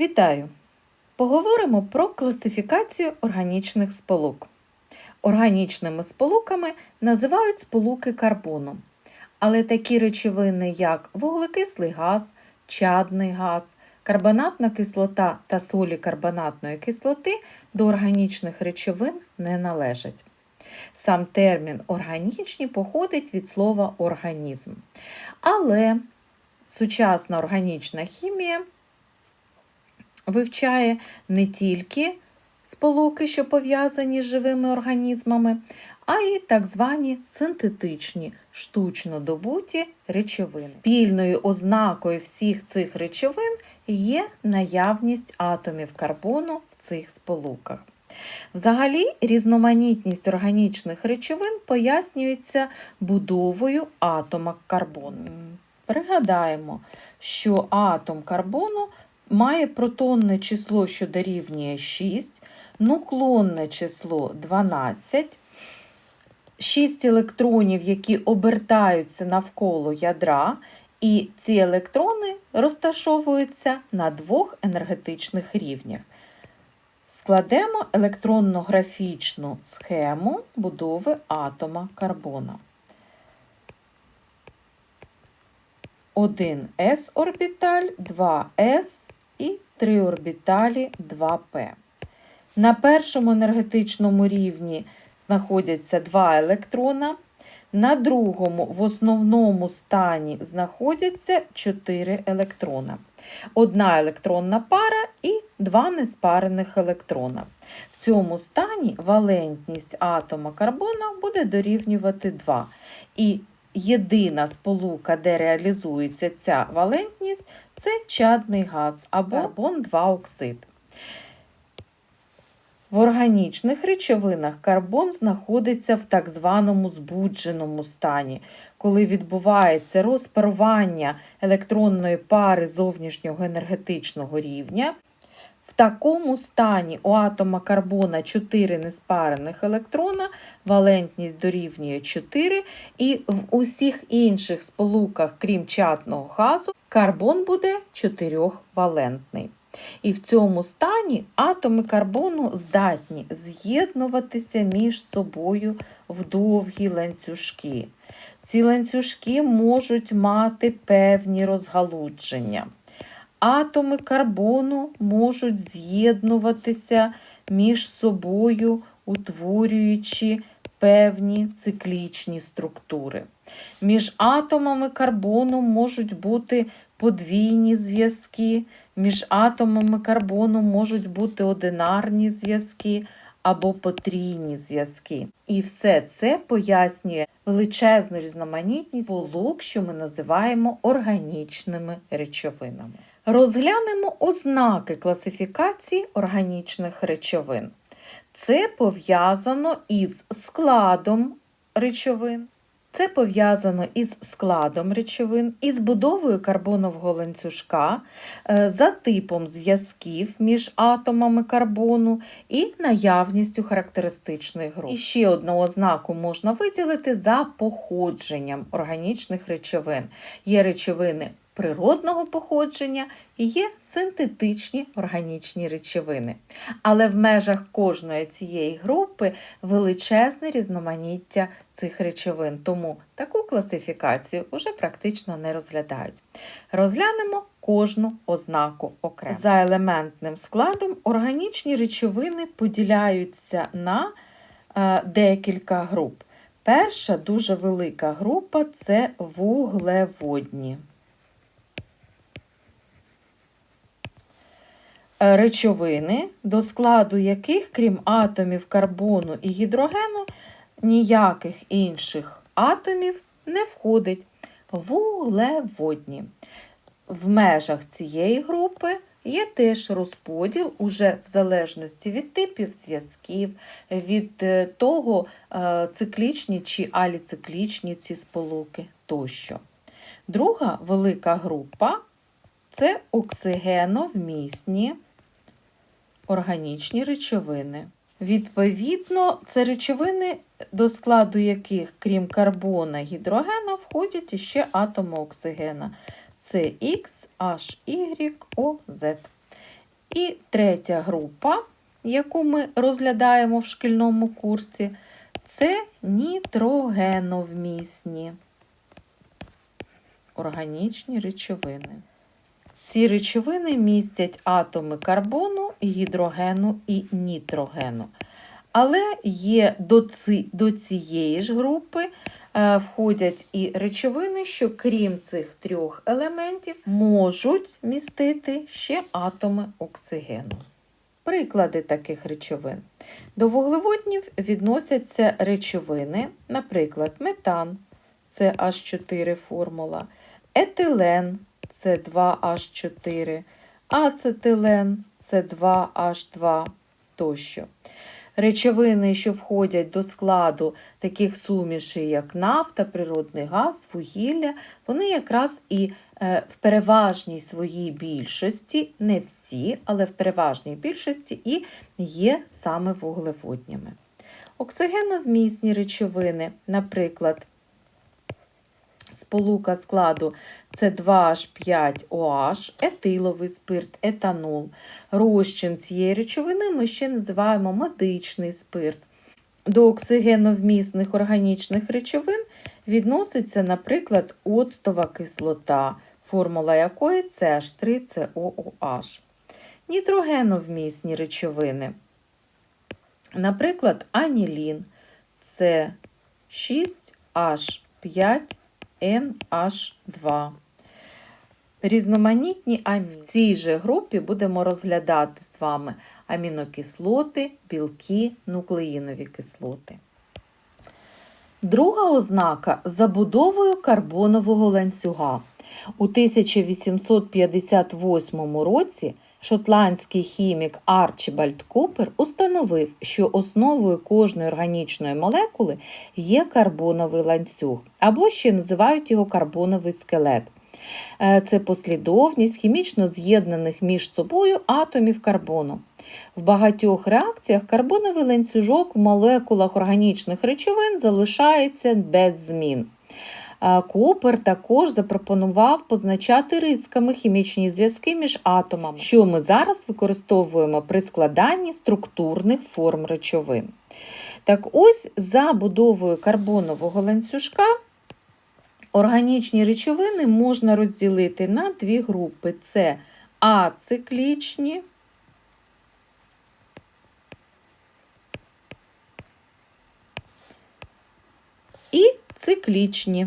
Вітаю! Поговоримо про класифікацію органічних сполук. Органічними сполуками називають сполуки карбону, але такі речовини, як вуглекислий газ, чадний газ, карбонатна кислота та солі карбонатної кислоти до органічних речовин не належать. Сам термін органічні походить від слова організм. Але сучасна органічна хімія вивчає не тільки сполуки, що пов'язані з живими організмами, а й так звані синтетичні, штучно добуті речовини. Спільною ознакою всіх цих речовин є наявність атомів карбону в цих сполуках. Взагалі, різноманітність органічних речовин пояснюється будовою атома карбону. Пригадаємо, що атом карбону має протонне число, що дорівнює 6, нуклонне число 12, 6 електронів, які обертаються навколо ядра, і ці електрони розташовуються на двох енергетичних рівнях. Складемо електронно-графічну схему будови атома карбона. 1s орбіталь, 2s і 3 орбіталі 2p. На першому енергетичному рівні знаходяться 2 електрона, на другому в основному стані знаходяться 4 електрона. Одна електронна пара і два неспарених електрона. В цьому стані валентність атома карбона буде дорівнювати 2. І єдина сполука, де реалізується ця валентність, це чадний газ або бон-2-оксид. В органічних речовинах карбон знаходиться в так званому збудженому стані, коли відбувається розпарування електронної пари зовнішнього енергетичного рівня. В такому стані у атома карбона 4 неспарених електрона, валентність дорівнює 4, і в усіх інших сполуках, крім чатного газу, карбон буде 4-валентний. І в цьому стані атоми карбону здатні з'єднуватися між собою в довгі ланцюжки. Ці ланцюжки можуть мати певні розгалудження. Атоми карбону можуть з'єднуватися між собою, утворюючи певні циклічні структури. Між атомами карбону можуть бути подвійні зв'язки, між атомами карбону можуть бути одинарні зв'язки або потрійні зв'язки. І все це пояснює величезну різноманітність сполук, що ми називаємо органічними речовинами. Розглянемо ознаки класифікації органічних речовин. Це пов'язано із складом речовин. Це пов'язано із складом речовин, із будовою карбонового ланцюжка, е, за типом зв'язків між атомами карбону і наявністю характеристичних груп. І ще одну ознаку можна виділити за походженням органічних речовин. Є речовини природного походження і є синтетичні органічні речовини. Але в межах кожної цієї групи величезне різноманіття цих речовин, тому таку класифікацію вже практично не розглядають. Розглянемо кожну ознаку окремо. За елементним складом органічні речовини поділяються на е, декілька груп. Перша дуже велика група це вуглеводні. Речовини, до складу яких, крім атомів карбону і гідрогену, ніяких інших атомів не входить вуглеводні. В межах цієї групи є теж розподіл уже в залежності від типів зв'язків, від е, того, е, циклічні чи аліциклічні ці сполуки тощо. Друга велика група це оксигеновмісні органічні речовини. Відповідно, це речовини, до складу яких, крім карбона гідрогена, входять іще атоми оксигена. Це X, H, Y, O, Z. І третя група, яку ми розглядаємо в шкільному курсі, це нітрогеновмісні органічні речовини. Ці речовини містять атоми карбону, гідрогену і нітрогену. Але є до, ці, до цієї ж групи е, входять і речовини, що крім цих трьох елементів можуть містити ще атоми оксигену. Приклади таких речовин. До вуглеводнів відносяться речовини, наприклад, метан це H4 формула, етилен це 2H4, ацетилен це 2H2 тощо. Речовини, що входять до складу таких сумішей, як нафта, природний газ, вугілля, вони якраз і е, в переважній своїй більшості, не всі, але в переважній більшості і є саме вуглеводнями. Оксигеновмісні речовини, наприклад, сполука складу це 2H5OH, етиловий спирт, етанол. Розчин цієї речовини ми ще називаємо медичний спирт. До оксигеновмісних органічних речовин відноситься, наприклад, оцтова кислота, формула якої CH3COOH. Нітрогеновмісні речовини. Наприклад, анілін це 6H5 NH2. Різноманітні аміни. В цій же групі будемо розглядати з вами амінокислоти, білки, нуклеїнові кислоти. Друга ознака забудовою карбонового ланцюга. У 1858 році шотландський хімік Арчібальд Купер установив, що основою кожної органічної молекули є карбоновий ланцюг, або ще називають його карбоновий скелет. Е, Це послідовність хімічно з'єднаних між собою атомів карбону. В багатьох реакціях карбоновий ланцюжок в молекулах органічних речовин залишається без змін. Купер також запропонував позначати рисками хімічні зв'язки між атомами, що ми зараз використовуємо при складанні структурних форм речовин. Так ось за будовою карбонового ланцюжка органічні речовини можна розділити на дві групи: це ациклічні і циклічні.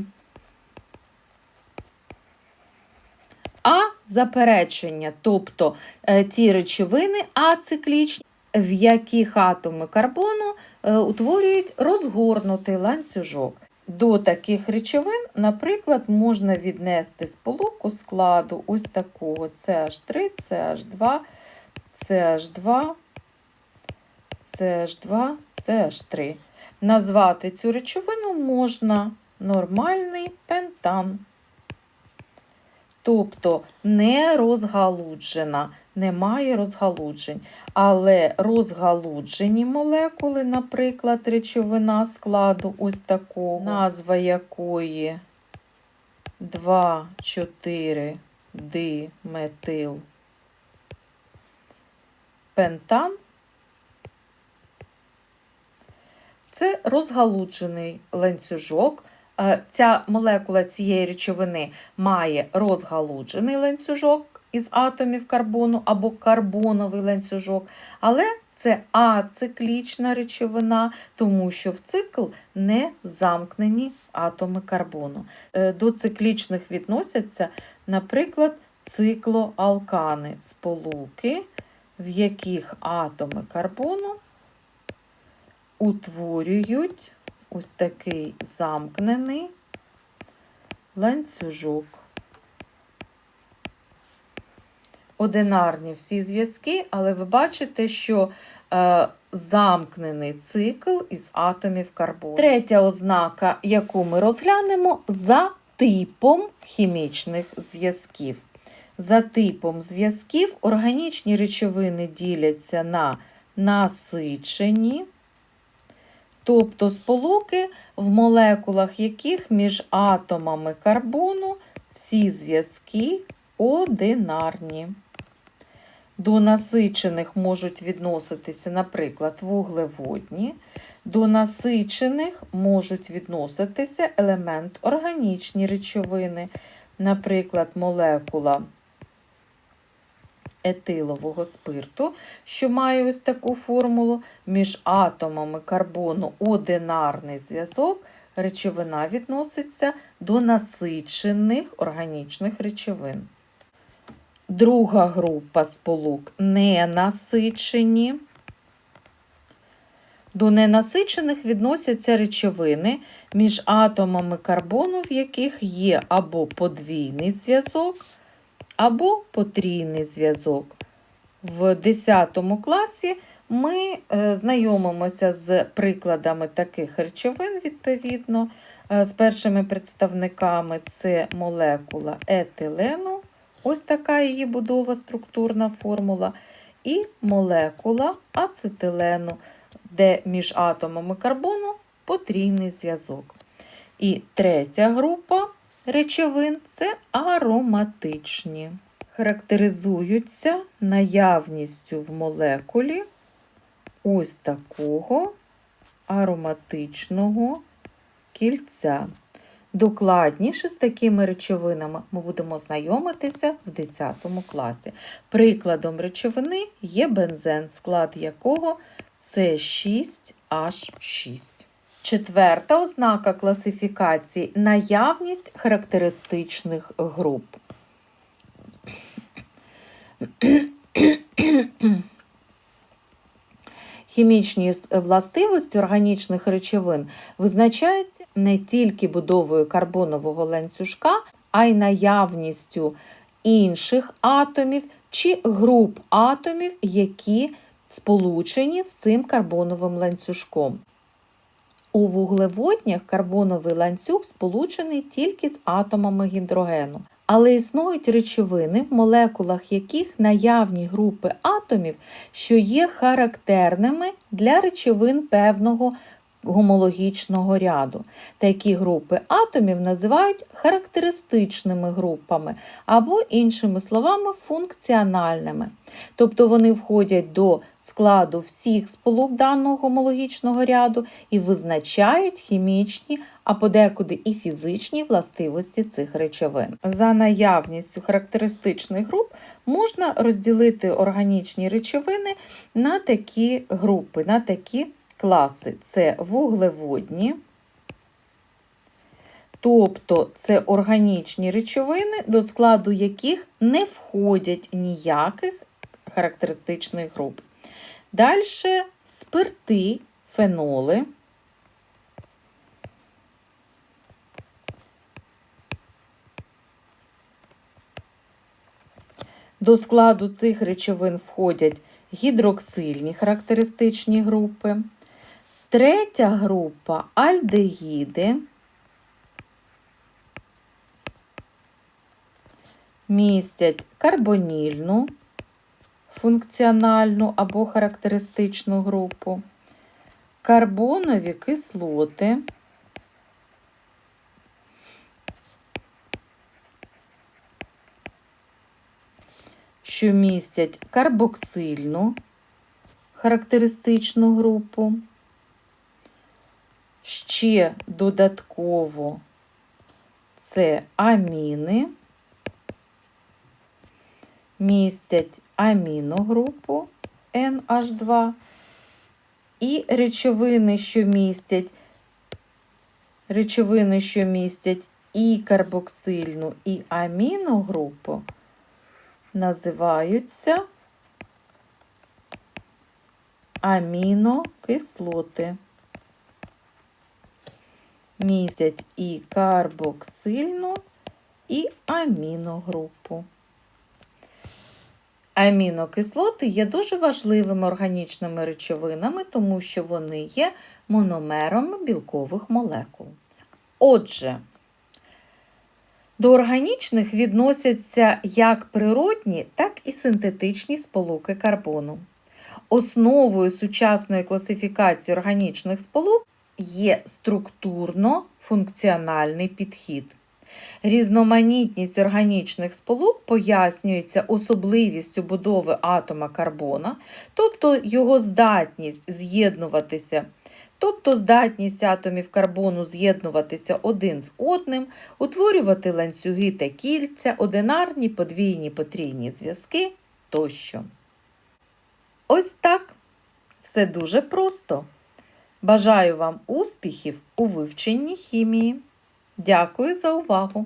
А заперечення, тобто е, ті речовини ациклічні, в яких атоми карбону е, утворюють розгорнутий ланцюжок. До таких речовин, наприклад, можна віднести сполуку складу ось такого CH3, CH2, CH2, CH2, CH3. Назвати цю речовину можна нормальний пентан. Тобто не розгалуджена, немає розгалуджень. Але розгалуджені молекули, наприклад, речовина складу ось такого, назва якої 2,4 диметил пентан. Це розгалуджений ланцюжок. Е, Ця молекула цієї речовини має розгалуджений ланцюжок із атомів карбону або карбоновий ланцюжок, але це ациклічна речовина, тому що в цикл не замкнені атоми карбону. Е, До циклічних відносяться, наприклад, циклоалкани сполуки, в яких атоми карбону утворюють ось такий замкнений ланцюжок. Одинарні всі зв'язки, але ви бачите, що е, замкнений цикл із атомів карбону. Третя ознака, яку ми розглянемо, за типом хімічних зв'язків. За типом зв'язків органічні речовини діляться на насичені, тобто сполуки, в молекулах яких між атомами карбону всі зв'язки одинарні. До насичених можуть відноситися, наприклад, вуглеводні. До насичених можуть відноситися елемент органічні речовини, наприклад, молекула етилового спирту, що має ось таку формулу, між атомами карбону одинарний зв'язок, речовина відноситься до насичених органічних речовин. Друга група сполук ненасичені. До ненасичених відносяться речовини, між атомами карбону, в яких є або подвійний зв'язок, або потрійний зв'язок. В 10 класі ми е, знайомимося з прикладами таких речовин, відповідно. Е, З першими представниками це молекула етилену, ось така її будова, структурна формула, і молекула ацетилену, де між атомами карбону потрійний зв'язок. І третя група речовин це ароматичні. Характеризуються наявністю в молекулі ось такого ароматичного кільця. Докладніше з такими речовинами ми будемо знайомитися в 10 класі. Прикладом речовини є бензен, склад якого це 6H6. Четверта ознака класифікації наявність характеристичних груп. Хімічні властивості органічних речовин визначаються не тільки будовою карбонового ланцюжка, а й наявністю інших атомів чи груп атомів, які сполучені з цим карбоновим ланцюжком. У вуглеводнях карбоновий ланцюг сполучений тільки з атомами гідрогену. Але існують речовини, в молекулах яких наявні групи атомів, що є характерними для речовин певного гомологічного ряду. Такі групи атомів називають характеристичними групами або, іншими словами, функціональними. Тобто вони входять до складу всіх сполук даного гомологічного ряду і визначають хімічні, а подекуди і фізичні властивості цих речовин. За наявністю характеристичних груп можна розділити органічні речовини на такі групи, на такі класи. Це вуглеводні, тобто це органічні речовини, до складу яких не входять ніяких характеристичних груп. Далі спирти, феноли. До складу цих речовин входять гідроксильні характеристичні групи. Третя група альдегіди. Містять карбонільну функціональну або характеристичну групу, карбонові кислоти, що містять карбоксильну характеристичну групу, ще додатково це аміни, містять аміногрупу NH2 і речовини, що містять речовини, що містять і карбоксильну, і аміногрупу, називаються амінокислоти. Містять і карбоксильну, і аміногрупу. Амінокислоти є дуже важливими органічними речовинами, тому що вони є мономерами білкових молекул. Отже, до органічних відносяться як природні, так і синтетичні сполуки карбону. Основою сучасної класифікації органічних сполук є структурно-функціональний підхід. Різноманітність органічних сполук пояснюється особливістю будови атома карбона, тобто його здатність з'єднуватися, тобто здатність атомів карбону з'єднуватися один з одним, утворювати ланцюги та кільця, одинарні, подвійні, потрійні зв'язки тощо. Ось так. Все дуже просто. Бажаю вам успіхів у вивченні хімії. Дякую за увагу!